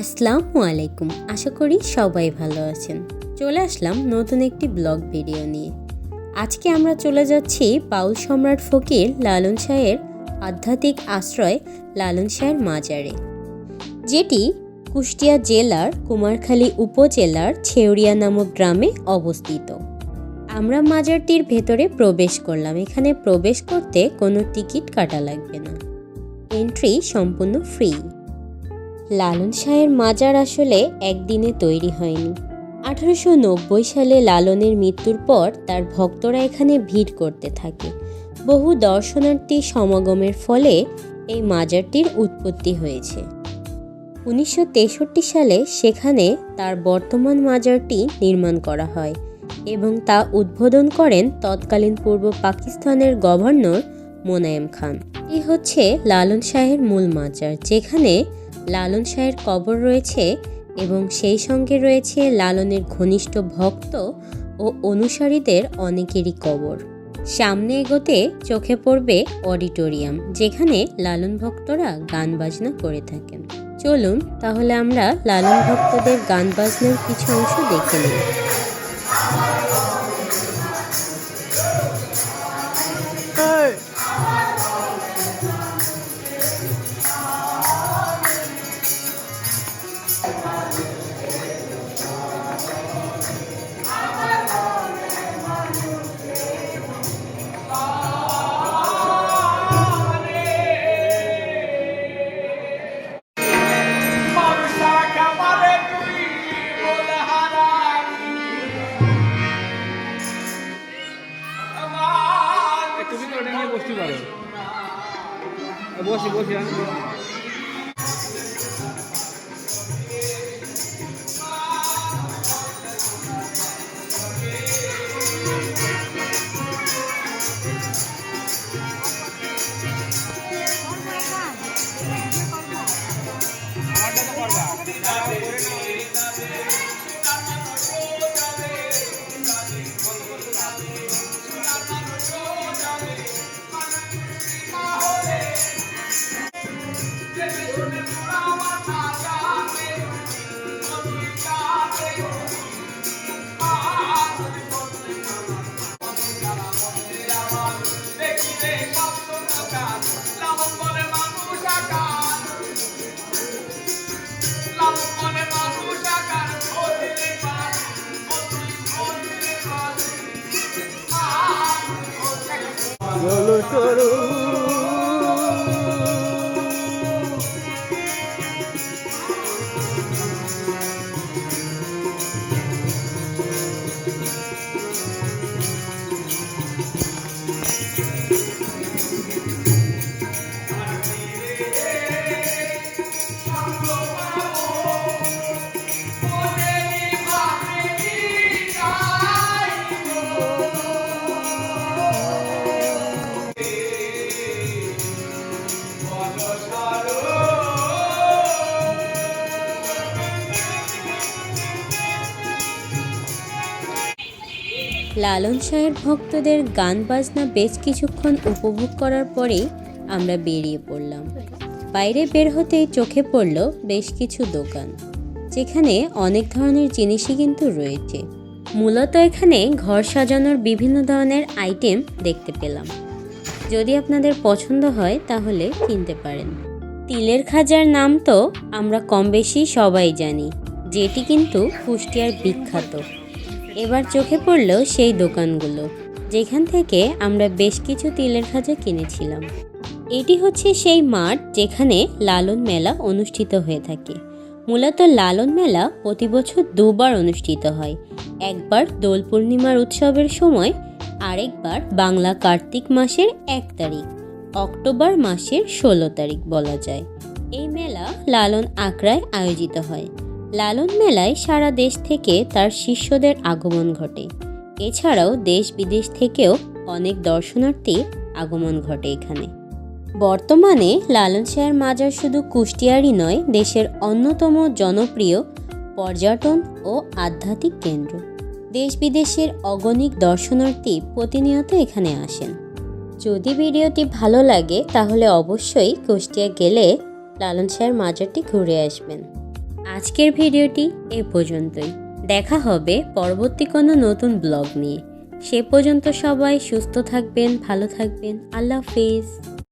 আসসালামু আলাইকুম। আশা করি সবাই ভালো আছেন। চলে আসলাম নতুন একটি ব্লগ ভিডিও নিয়ে। আজকে আমরা চলে যাচ্ছি বাউল সম্রাট ফকির লালন শাহের আধ্যাত্মিক আশ্রয় লালন শাহের মাজারে, যেটি কুষ্টিয়া জেলার কুমারখালী উপজেলার ছেউরিয়া নামক গ্রামে অবস্থিত। আমরা মাজারটির ভেতরে প্রবেশ করলাম। এখানে প্রবেশ করতে কোনো টিকিট কাটা লাগবে না। এন্ট্রি সম্পূর্ণ ফ্রি। লালন শাহের মাজার আসলে একদিনে তৈরি হয়নি। আঠারোশো নব্বই সালে লালনের মৃত্যুর পর তার ভক্তরা এখানে ভিড় করতে থাকে। বহু দর্শনার্থী সমাগমের ফলে এই মাজারটির উৎপত্তি হয়েছে। উনিশশো তেষট্টি সালে সেখানে তার বর্তমান মাজারটি নির্মাণ করা হয় এবং তা উদ্বোধন করেন তৎকালীন পূর্ব পাকিস্তানের গভর্নর মোনায়েম খান। এই হচ্ছে লালন শাহের মূল মাজার, যেখানে লালন শাহের কবর রয়েছে এবং সেই সঙ্গে রয়েছে লালনের ঘনিষ্ঠ ভক্ত ও অনুসারীদের অনেকেরই কবর। সামনে এগোতে চোখে পড়বে অডিটোরিয়াম, যেখানে লালন ভক্তরা গান বাজনা করে থাকেন। চলুন তাহলে আমরা লালন ভক্তদের গান বাজনার কিছু অংশ দেখে নিই। 啊不用洗不 বলো লালন শাহের ভক্তদের গান বাজনা বেশ কিছুক্ষণ উপভোগ করার পরেই আমরা বেরিয়ে পড়লাম। বাইরে বের হতেই চোখে পড়ল বেশ কিছু দোকান, যেখানে অনেক ধরনের জিনিসই কিন্তু রয়েছে। মূলত এখানে ঘর সাজানোর বিভিন্ন ধরনের আইটেম দেখতে পেলাম। যদি আপনাদের পছন্দ হয় তাহলে কিনতে পারেন। তিলের খাজার নাম তো আমরা কম বেশি সবাই জানি, যেটি কিন্তু কুষ্টিয়ার বিখ্যাত। এবার চোখে পড়ল সেই দোকানগুলো, যেখান থেকে আমরা বেশ কিছু তিলের খাজা কিনেছিলাম। এটি হচ্ছে সেই মাঠ যেখানে লালন মেলা অনুষ্ঠিত হয়ে থাকে। মূলত লালন মেলা প্রতি বছর দুবার অনুষ্ঠিত হয়। একবার দোল পূর্ণিমার উৎসবের সময়, আরেকবার বাংলা কার্তিক মাসের এক তারিখ, অক্টোবর মাসের ষোলো তারিখ বলা যায়। এই মেলা লালন আগ্রায় আয়োজিত হয়। লালন মেলায় সারা দেশ থেকে তার শিষ্যদের আগমন ঘটে। এছাড়াও দেশ বিদেশ থেকেও অনেক দর্শনার্থী আগমন ঘটে এখানে। বর্তমানে লালন শাহের মাজার শুধু কুষ্টিয়ারই নয়, দেশের অন্যতম জনপ্রিয় পর্যটন ও আধ্যাত্মিক কেন্দ্র। দেশ বিদেশের অগণিক দর্শনার্থী প্রতিনিয়ত এখানে আসেন। যদি ভিডিওটি ভালো লাগে, তাহলে অবশ্যই কুষ্টিয়া গেলে লালন শাহের মাজারটি ঘুরে আসবেন। আজকের ভিডিওটি এ পর্যন্তই। দেখা হবে পরবর্তী কোনো নতুন ব্লগ নিয়ে। সে পর্যন্ত সবাই সুস্থ থাকবেন, ভালো থাকবেন। আল্লাহ হাফিজ।